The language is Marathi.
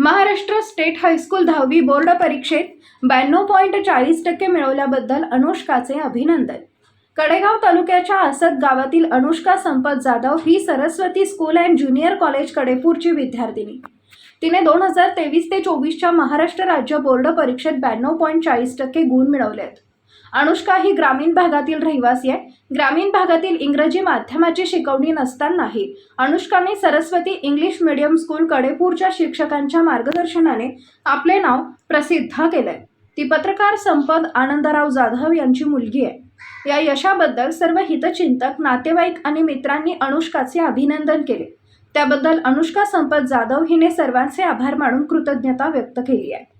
महाराष्ट्र स्टेट हायस्कूल दहावी बोर्ड परीक्षेत ब्याण्णव पॉईंट चाळीस टक्के मिळवल्याबद्दल अनुष्काचे अभिनंदन. कडेगाव तालुक्याच्या आसत गावातील अनुष्का संपत जाधव ही Saraswati school and junior college कडेपूरची विद्यार्थिनी. तिने दोन हजार तेवीस ते चोवीसच्या महाराष्ट्र राज्य बोर्ड परीक्षेत ब्याण्णव पॉईंट चाळीस टक्के गुण मिळवले आहेत अनुष्का ही ग्रामीण भागातील रहिवासी आहे. ग्रामीण भागातील इंग्रजी माध्यमाची शिकवणी नसतानाही अनुष्काने सरस्वती इंग्लिश मीडियम स्कूल कडेपूरच्या शिक्षकांच्या मार्गदर्शनाने आपले नाव प्रसिद्ध केलंय. ती पत्रकार संपद आनंदराव जाधव यांची मुलगी आहे. या यशाबद्दल सर्व हितचिंतक नातेवाईक आणि मित्रांनी अनुष्काचे अभिनंदन केले. त्याबद्दल अनुष्का संपत जाधव हिने सर्वांचे आभार मानून कृतज्ञता व्यक्त केली आहे.